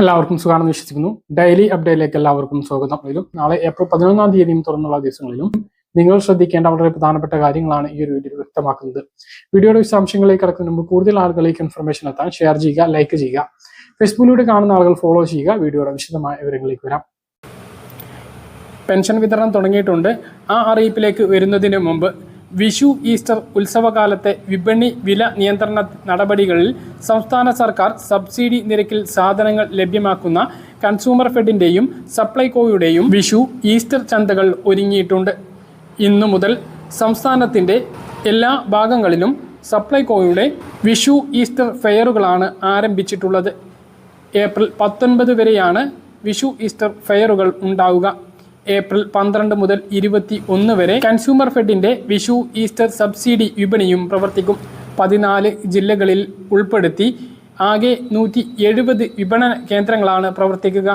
എല്ലാവർക്കും സുഖമാണെന്ന് വിശ്വസിക്കുന്നു. ഡെയിലി അപ്ഡേറ്റിലേക്ക് എല്ലാവർക്കും സ്വാഗതം. ഇതിലും നാളെ ഏപ്രിൽ പതിനൊന്നാം തീയതിയും തുറന്നുള്ള ദിവസങ്ങളിലും നിങ്ങൾ ശ്രദ്ധിക്കേണ്ട വളരെ പ്രധാനപ്പെട്ട കാര്യങ്ങളാണ് ഈ ഒരു വീഡിയോ വ്യക്തമാക്കുന്നത്. വീഡിയോയുടെ വിശദാംശങ്ങളിലേക്ക് കടക്കുന്നതിന് മുമ്പ് കൂടുതൽ ആളുകളിലേക്ക് ഇൻഫർമേഷൻ എത്താൻ ഷെയർ ചെയ്യുക ലൈക്ക് ചെയ്യുക. ഫേസ്ബുക്കിലൂടെ കാണുന്ന ആളുകൾ ഫോളോ ചെയ്യുക. വീഡിയോയുടെ വിശദമായ വിവരങ്ങളിലേക്ക് വരാം. പെൻഷൻ വിതരണം തുടങ്ങിയിട്ടുണ്ട്. ആ അറിയിപ്പിലേക്ക് വരുന്നതിന് മുമ്പ് വിഷു ഈസ്റ്റർ ഉത്സവകാലത്തെ വിപണി വില നിയന്ത്രണ നടപടികളിൽ സംസ്ഥാന സർക്കാർ സബ്സിഡി നിരക്കിൽ സാധനങ്ങൾ ലഭ്യമാക്കുന്ന കൺസ്യൂമർ ഫെഡിന്റെയും സപ്ലൈകോയുടെയും വിഷു ഈസ്റ്റർ ചന്തകൾ ഒരുങ്ങിയിട്ടുണ്ട്. ഇന്നു മുതൽ സംസ്ഥാനത്തിന്റെ എല്ലാ ഭാഗങ്ങളിലും സപ്ലൈകോയുടെ വിഷു ഈസ്റ്റർ ഫെയറുകളാണ് ആരംഭിച്ചിട്ടുള്ളത്. ഏപ്രിൽ പത്തൊൻപത് വരെയാണ് വിഷു ഈസ്റ്റർ ഫെയറുകൾ ഉണ്ടാവുക. ഏപ്രിൽ പന്ത്രണ്ട് മുതൽ ഇരുപത്തി ഒന്ന് വരെ കൺസ്യൂമർ ഫെഡിന്റെ വിഷു ഈസ്റ്റർ സബ്സിഡി വിപണിയും പ്രവർത്തിക്കും. പതിനാല് ജില്ലകളിൽ ഉൾപ്പെടുത്തി ആകെ നൂറ്റി എഴുപത് വിപണന കേന്ദ്രങ്ങളാണ് പ്രവർത്തിക്കുക.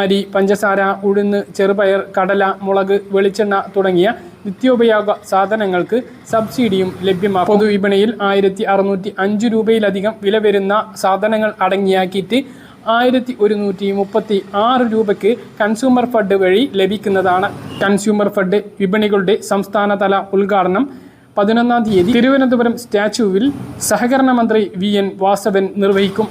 അരി പഞ്ചസാര ഉഴുന്ന് ചെറുപയർ കടല മുളക് വെളിച്ചെണ്ണ തുടങ്ങിയ നിത്യോപയോഗ സാധനങ്ങൾക്ക് സബ്സിഡിയും ലഭ്യമാക്കും. പൊതുവിപണിയിൽ ആയിരത്തി അറുന്നൂറ്റി അഞ്ച് രൂപയിലധികം വില വരുന്ന സാധനങ്ങൾ അടങ്ങിയ കിറ്റ് ആയിരത്തി ഒരുന്നൂറ്റി മുപ്പത്തി ആറ് രൂപയ്ക്ക് കൺസ്യൂമർ ഫണ്ട് വഴി ലഭിക്കുന്നതാണ്. കൺസ്യൂമർ ഫണ്ട് വിപണികളുടെ സംസ്ഥാനതല ഉദ്ഘാടനം പതിനൊന്നാം തീയതി തിരുവനന്തപുരം സ്റ്റാച്യുവിൽ സഹകരണ മന്ത്രി വി എൻ വാസവൻ നിർവഹിക്കും.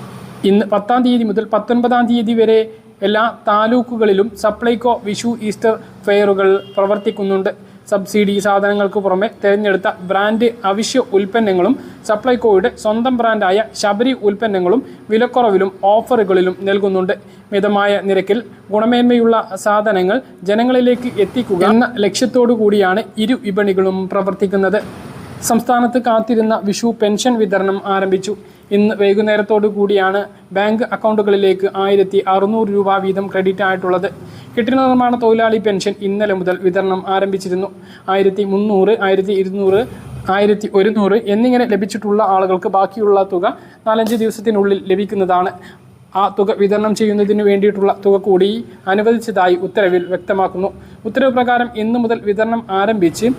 ഇന്ന് പത്താം തീയതി മുതൽ പത്തൊൻപതാം തീയതി വരെ എല്ലാ താലൂക്കുകളിലും സപ്ലൈകോ വിഷു ഈസ്റ്റർ ഫെയറുകൾ പ്രവർത്തിക്കുന്നുണ്ട്. സബ്സിഡി സാധനങ്ങൾക്ക് പുറമെ തിരഞ്ഞെടുത്ത ബ്രാൻഡ് അവശ്യ ഉൽപ്പന്നങ്ങളും സപ്ലൈകോയുടെ സ്വന്തം ബ്രാൻഡായ ശബരി ഉൽപ്പന്നങ്ങളും വിലക്കുറവിലും ഓഫറുകളിലും നൽകുന്നുണ്ട്. മിതമായ നിരക്കിൽ ഗുണമേന്മയുള്ള സാധനങ്ങൾ ജനങ്ങളിലേക്ക് എത്തിക്കുക എന്ന ലക്ഷ്യത്തോടു കൂടിയാണ് ഇരു വിപണികളും പ്രവർത്തിക്കുന്നത്. സംസ്ഥാനത്ത് കാത്തിരുന്ന വിഷു പെൻഷൻ വിതരണം ആരംഭിച്ചു. ഇന്ന് വൈകുന്നേരത്തോടു കൂടിയാണ് ബാങ്ക് അക്കൗണ്ടുകളിലേക്ക് ആയിരത്തി അറുന്നൂറ് രൂപ വീതം ക്രെഡിറ്റ് ആയിട്ടുള്ളത്. കെട്ടിട നിർമ്മാണ തൊഴിലാളി പെൻഷൻ ഇന്നലെ മുതൽ വിതരണം ആരംഭിച്ചിരുന്നു. ആയിരത്തി മുന്നൂറ് ആയിരത്തി ഇരുന്നൂറ് ആയിരത്തി ഒരുന്നൂറ് എന്നിങ്ങനെ ലഭിച്ചിട്ടുള്ള ആളുകൾക്ക് ബാക്കിയുള്ള തുക നാലഞ്ച് ദിവസത്തിനുള്ളിൽ ലഭിക്കുന്നതാണ്. ആ തുക വിതരണം ചെയ്യുന്നതിന് വേണ്ടിയിട്ടുള്ള തുക കൂടി അനുവദിച്ചതായി ഉത്തരവിൽ വ്യക്തമാക്കുന്നു. ഉത്തരവ് പ്രകാരം ഇന്നു മുതൽ വിതരണം ആരംഭിച്ച്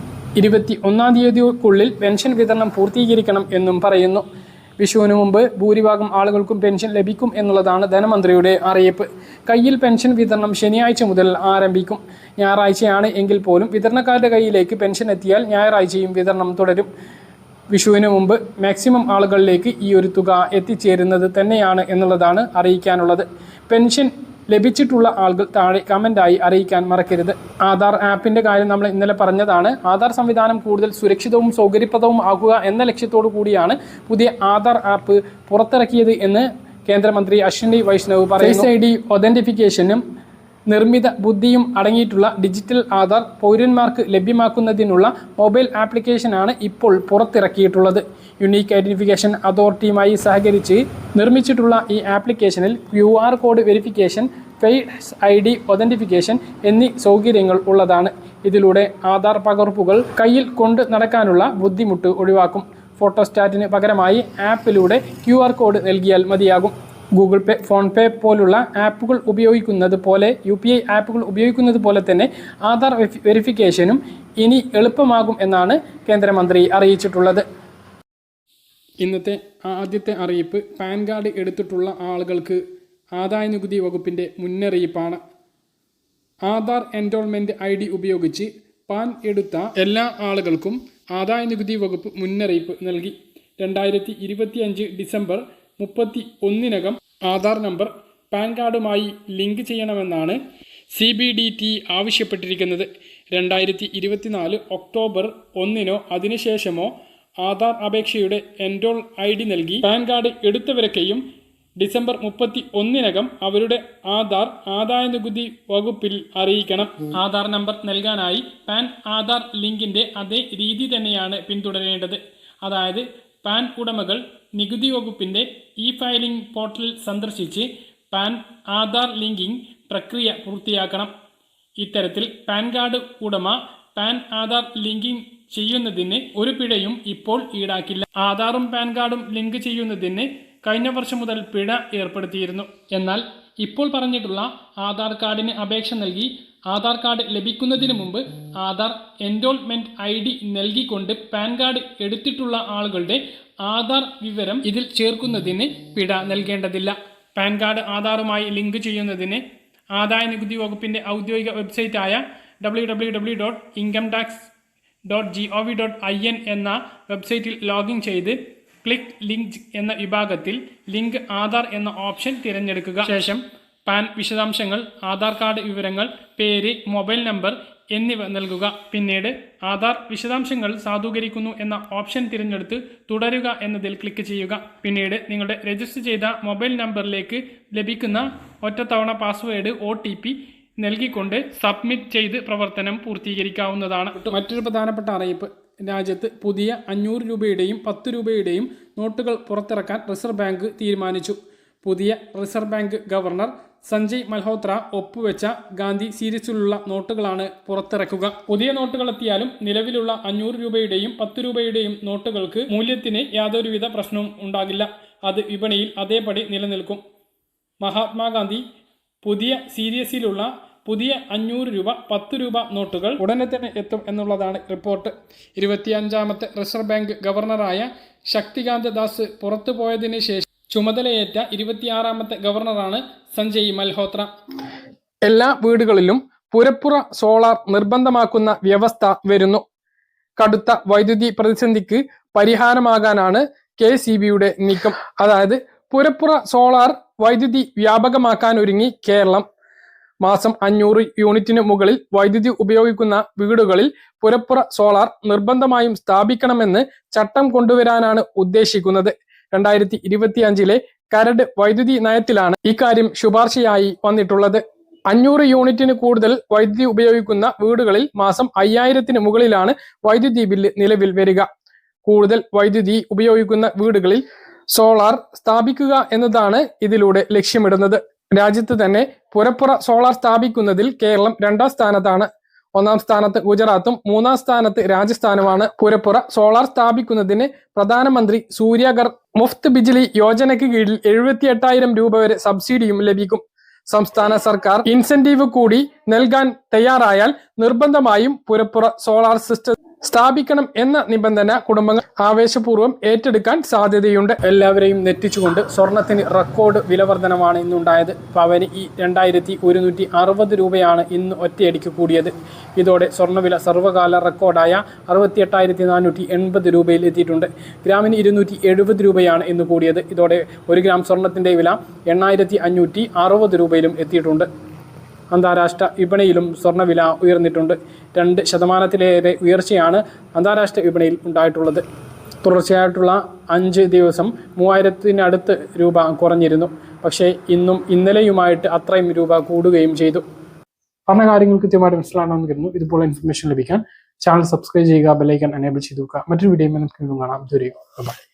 ഇരുപത്തി ഒന്നാം തീയതിക്കുള്ളിൽ പെൻഷൻ വിതരണം പൂർത്തീകരിക്കണം എന്നും പറയുന്നു. വിഷുവിന് മുമ്പ് ഭൂരിഭാഗം ആളുകൾക്കും പെൻഷൻ ലഭിക്കും എന്നുള്ളതാണ് ധനമന്ത്രിയുടെ അറിയിപ്പ്. കയ്യിൽ പെൻഷൻ വിതരണം ശനിയാഴ്ച മുതൽ ആരംഭിക്കും. ഞായറാഴ്ചയാണ് എങ്കിൽ പോലും വിതരണക്കാരുടെ കയ്യിലേക്ക് പെൻഷൻ എത്തിയാൽ ഞായറാഴ്ചയും വിതരണം തുടരും. വിഷുവിന് മുമ്പ് മാക്സിമം ആളുകളിലേക്ക് ഈ ഒരു തുക എത്തിച്ചേരുന്നത് തന്നെയാണ് എന്നുള്ളതാണ് അറിയിക്കാനുള്ളത്. പെൻഷൻ ലഭിച്ചിട്ടുള്ള ആളുകൾ താഴെ കമന്റായി അറിയിക്കാൻ മറക്കരുത്. ആധാർ ആപ്പിന്റെ കാര്യം നമ്മൾ ഇന്നലെ പറഞ്ഞതാണ്. ആധാർ സംവിധാനം കൂടുതൽ സുരക്ഷിതവും സൗകര്യപ്രദവും ആക്കുക എന്ന ലക്ഷ്യത്തോടു കൂടിയാണ് പുതിയ ആധാർ ആപ്പ് പുറത്തിറക്കിയത് എന്ന് കേന്ദ്രമന്ത്രി അശ്വിനി വൈഷ്ണവ് പറയുന്നു. ഫേസ് ഐ ഡി ഒതന്റിഫിക്കേഷനും നിർമ്മിത ബുദ്ധിയും അടങ്ങിയിട്ടുള്ള ഡിജിറ്റൽ ആധാർ പൗരന്മാർക്ക് ലഭ്യമാക്കുന്നതിനുള്ള മൊബൈൽ ആപ്ലിക്കേഷനാണ് ഇപ്പോൾ പുറത്തിറക്കിയിട്ടുള്ളത്. യുണീക്ക് ഐഡന്റിഫിക്കേഷൻ അതോറിറ്റിയുമായി സഹകരിച്ച് നിർമ്മിച്ചിട്ടുള്ള ഈ ആപ്ലിക്കേഷനിൽ Q R code verification face I D authentication എന്നീ സൗകര്യങ്ങൾ ഉള്ളതാണ്. ഇതിലൂടെ ആധാർ പകർപ്പുകൾ കയ്യിൽ കൊണ്ട് നടക്കാനുള്ള ബുദ്ധിമുട്ട് ഒഴിവാക്കും. ഫോട്ടോസ്റ്റാറ്റിന് പകരമായി ആപ്പിലൂടെ ക്യു കോഡ് നൽകിയാൽ മതിയാകും. ഗൂഗിൾ പേ ഫോൺ പേ പോലുള്ള ആപ്പുകൾ ഉപയോഗിക്കുന്നത് പോലെ യു പി ഐ ആപ്പുകൾ ഉപയോഗിക്കുന്നത് പോലെ തന്നെ ആധാർ വെരിഫിക്കേഷനും ഇനി എളുപ്പമാകും എന്നാണ് കേന്ദ്രമന്ത്രി അറിയിച്ചിട്ടുള്ളത്. ഇന്നത്തെ ആദ്യത്തെ അറിയിപ്പ് പാൻ കാർഡ് എടുത്തിട്ടുള്ള ആളുകൾക്ക് ആദായ നികുതി വകുപ്പിന്റെ മുന്നറിയിപ്പാണ്. ആധാർ എൻറോൾമെന്റ് ഐ ഡി ഉപയോഗിച്ച് പാൻ എടുത്ത എല്ലാ ആളുകൾക്കും ആദായ നികുതി വകുപ്പ് മുന്നറിയിപ്പ് നൽകി. രണ്ടായിരത്തി ഡിസംബർ മുപ്പത്തി ഒന്നിനകം ആധാർ നമ്പർ പാൻ കാർഡുമായി ലിങ്ക് ചെയ്യണമെന്നാണ് സി ബി ഡി ടി ആവശ്യപ്പെട്ടിരിക്കുന്നത്. രണ്ടായിരത്തി ഇരുപത്തിനാല് ഒക്ടോബർ ഒന്നിനോ അതിനുശേഷമോ ആധാർ അപേക്ഷയുടെ എൻറോൾ ഐ ഡി നൽകി പാൻ കാർഡ് എടുത്തവരൊക്കെയും ഡിസംബർ മുപ്പത്തി ഒന്നിനകം അവരുടെ ആധാർ ആദായ നികുതി വകുപ്പിൽ അറിയിക്കണം. ആധാർ നമ്പർ നൽകാനായി പാൻ ആധാർ ലിങ്കിന്റെ അതേ രീതി തന്നെയാണ് പിന്തുടരേണ്ടത്. അതായത് പാൻ ഉടമകൾ നികുതി വകുപ്പിന്റെ ഇ ഫയലിംഗ് പോർട്ടൽ സന്ദർശിച്ച് പാൻ ആധാർ ലിങ്കിംഗ് പ്രക്രിയ പൂർത്തിയാക്കണം. ഇത്തരത്തിൽ പാൻ കാർഡ് ഉടമ പാൻ ആധാർ ലിങ്കിംഗ് ചെയ്യുന്നതിന് ഒരു പിഴയും ഇപ്പോൾ ഈടാക്കില്ല. ആധാറും പാൻ കാർഡും ലിങ്ക് ചെയ്യുന്നതിന് കഴിഞ്ഞ വർഷം മുതൽ പിഴ ഏർപ്പെടുത്തിയിരുന്നു. എന്നാൽ ഇപ്പോൾ പറഞ്ഞിട്ടുള്ള ആധാർ കാർഡിന് അപേക്ഷ നൽകി ആധാർ കാർഡ് ലഭിക്കുന്നതിന് മുമ്പ് ആധാർ എൻറോൾമെന്റ് ഐ ഡി നൽകിക്കൊണ്ട് പാൻ കാർഡ് എടുത്തിട്ടുള്ള ആളുകളുടെ ആധാർ വിവരം ഇതിൽ ചേർക്കുന്നതിന് പിഴ നൽകേണ്ടതില്ല. പാൻ കാർഡ് ആധാറുമായി ലിങ്ക് ചെയ്യുന്നതിന് ആദായ നികുതി വകുപ്പിന്റെ ഔദ്യോഗിക വെബ്സൈറ്റായ W W W dot income tax dot G O V dot I N എന്ന വെബ്സൈറ്റിൽ ലോഗിൻ ചെയ്ത് ക്ലിക്ക് ലിങ്ക് എന്ന വിഭാഗത്തിൽ ലിങ്ക് ആധാർ എന്ന ഓപ്ഷൻ തിരഞ്ഞെടുക്കുക. ശേഷം പാൻ വിശദാംശങ്ങൾ ആധാർ കാർഡ് വിവരങ്ങൾ പേര് മൊബൈൽ നമ്പർ എന്നിവ നൽകുക. പിന്നീട് ആധാർ വിശദാംശങ്ങൾ സാധൂകരിക്കുന്നു എന്ന ഓപ്ഷൻ തിരഞ്ഞെടുത്ത് തുടരുക എന്നതിൽ ക്ലിക്ക് ചെയ്യുക. പിന്നീട് നിങ്ങളുടെ രജിസ്റ്റർ ചെയ്ത മൊബൈൽ നമ്പറിലേക്ക് ലഭിക്കുന്ന ഒറ്റത്തവണ പാസ്വേഡ് ഒ നൽകിക്കൊണ്ട് സബ്മിറ്റ് ചെയ്ത് പ്രവർത്തനം പൂർത്തീകരിക്കാവുന്നതാണ്. മറ്റൊരു പ്രധാനപ്പെട്ട അറിയിപ്പ്. രാജ്യത്ത് പുതിയ അഞ്ഞൂറ് രൂപയുടെയും പത്ത് രൂപയുടെയും നോട്ടുകൾ പുറത്തിറക്കാൻ റിസർവ് ബാങ്ക് തീരുമാനിച്ചു. പുതിയ Reserve Bank governor Sanjay Malhotra ഒപ്പുവെച്ച ഗാന്ധി സീരീസിലുള്ള നോട്ടുകളാണ് പുറത്തിറക്കുക. പുതിയ നോട്ടുകൾ എത്തിയാലും നിലവിലുള്ള അഞ്ഞൂറ് രൂപയുടെയും പത്ത് രൂപയുടെയും നോട്ടുകൾക്ക് മൂല്യത്തിന് യാതൊരുവിധ പ്രശ്നവും ഉണ്ടാകില്ല. അത് വിപണിയിൽ അതേപടി നിലനിൽക്കും. മഹാത്മാഗാന്ധി പുതിയ സീരീസിലുള്ള പുതിയ അഞ്ഞൂറ് രൂപ പത്ത് രൂപ നോട്ടുകൾ ഉടനെ തന്നെ എത്തും എന്നുള്ളതാണ് റിപ്പോർട്ട്. ഇരുപത്തിയഞ്ചാമത്തെ റിസർവ് ബാങ്ക് ഗവർണറായ ശക്തികാന്ത ദാസ് പുറത്തുപോയതിനു ശേഷം ചുമതലയേറ്റ ഇരുപത്തിയാറാമത്തെ ഗവർണറാണ് സഞ്ജയ് മൽഹോത്ര. എല്ലാ വീടുകളിലും പുരപ്പുറ സോളാർ നിർബന്ധമാക്കുന്ന വ്യവസ്ഥ വരുന്നു. കടുത്ത വൈദ്യുതി പ്രതിസന്ധിക്ക് പരിഹാരമാകാനാണ് കെ സി ബിയുടെ നീക്കം. അതായത് പുരപ്പുറ സോളാർ വൈദ്യുതി വ്യാപകമാക്കാൻ ഒരുങ്ങി കേരളം. മാസം അഞ്ഞൂറ് യൂണിറ്റിന് മുകളിൽ വൈദ്യുതി ഉപയോഗിക്കുന്ന വീടുകളിൽ പുരപ്പുറ സോളാർ നിർബന്ധമായും സ്ഥാപിക്കണമെന്ന് ചട്ടം കൊണ്ടുവരാനാണ് ഉദ്ദേശിക്കുന്നത്. രണ്ടായിരത്തി ഇരുപത്തി അഞ്ചിലെ കരട് വൈദ്യുതി നയത്തിലാണ് ഇക്കാര്യം ശുപാർശയായി വന്നിട്ടുള്ളത്. അഞ്ഞൂറ് യൂണിറ്റിന് കൂടുതൽ വൈദ്യുതി ഉപയോഗിക്കുന്ന വീടുകളിൽ മാസം അയ്യായിരത്തിന് മുകളിലാണ് വൈദ്യുതി ബില്ല് നിലവിൽ വരിക. കൂടുതൽ വൈദ്യുതി ഉപയോഗിക്കുന്ന വീടുകളിൽ സോളാർ സ്ഥാപിക്കുക എന്നതാണ് ഇതിലൂടെ ലക്ഷ്യമിടുന്നത്. രാജ്യത്ത് തന്നെ പുരപ്പുറ സോളാർ സ്ഥാപിക്കുന്നതിൽ കേരളം രണ്ടാം സ്ഥാനത്താണ്. ഒന്നാം സ്ഥാനത്ത് ഗുജറാത്തും മൂന്നാം സ്ഥാനത്ത് രാജസ്ഥാനുമാണ് പുരപ്പുറ. സോളാർ സ്ഥാപിക്കുന്നതിന് പ്രധാനമന്ത്രി സൂര്യഗർ മുഫ്ത് ബിജ്ലി യോജനയ്ക്ക് കീഴിൽ എഴുപത്തി എട്ടായിരം രൂപ വരെ സബ്സിഡിയും ലഭിക്കും. സംസ്ഥാന സർക്കാർ ഇൻസെന്റീവ് കൂടി നൽകാൻ തയ്യാറായാൽ നിർബന്ധമായും പുരപ്പുറ സോളാർ സിസ്റ്റം സ്ഥാപിക്കണം എന്ന നിബന്ധന കുടുംബങ്ങൾ ആവേശപൂർവം ഏറ്റെടുക്കാൻ സാധ്യതയുണ്ട്. എല്ലാവരെയും നെറ്റിച്ചുകൊണ്ട് സ്വർണത്തിന് റെക്കോർഡ് വിലവർധനമാണ് ഇന്നുണ്ടായത്. പവന് ഈ രണ്ടായിരത്തി ഒരുന്നൂറ്റി അറുപത് രൂപയാണ് ഇന്ന് ഒറ്റയടിക്ക് കൂടിയത്. ഇതോടെ സ്വർണവില സർവകാല റെക്കോർഡായ അറുപത്തി എട്ടായിരത്തി നാനൂറ്റി എൺപത് രൂപയിൽ എത്തിയിട്ടുണ്ട്. ഗ്രാമിന് ഇരുന്നൂറ്റി എഴുപത് രൂപയാണ് ഇന്ന് കൂടിയത്. ഇതോടെ ഒരു ഗ്രാം സ്വർണത്തിന്റെ വില എണ്ണായിരത്തി അഞ്ഞൂറ്റി അറുപത് രൂപയിലും എത്തിയിട്ടുണ്ട്. അന്താരാഷ്ട്ര വിപണിയിലും സ്വർണവില ഉയർന്നിട്ടുണ്ട്. രണ്ട് ശതമാനത്തിലേറെ ഉയർച്ചയാണ് അന്താരാഷ്ട്ര വിപണിയിൽ ഉണ്ടായിട്ടുള്ളത്. തുടർച്ചയായിട്ടുള്ള അഞ്ച് ദിവസം മൂവായിരത്തിനടുത്ത് രൂപ കുറഞ്ഞിരുന്നു. പക്ഷേ ഇന്നും ഇന്നലെയുമായിട്ട് അത്രയും രൂപ കൂടുകയും ചെയ്തു. പറഞ്ഞ കാര്യങ്ങൾ കൃത്യമായിട്ട് മനസ്സിലാണെന്ന് കരുതുന്നു. ഇതുപോലെ ഇൻഫർമേഷൻ ലഭിക്കാൻ ചാനൽ സബ്സ്ക്രൈബ് ചെയ്യുക ബെല്ലൈക്കൺ എനേബിൾ ചെയ്തു മറ്റൊരു വീഡിയോ നമുക്ക് കാണാം. ദൂരെ ബൈ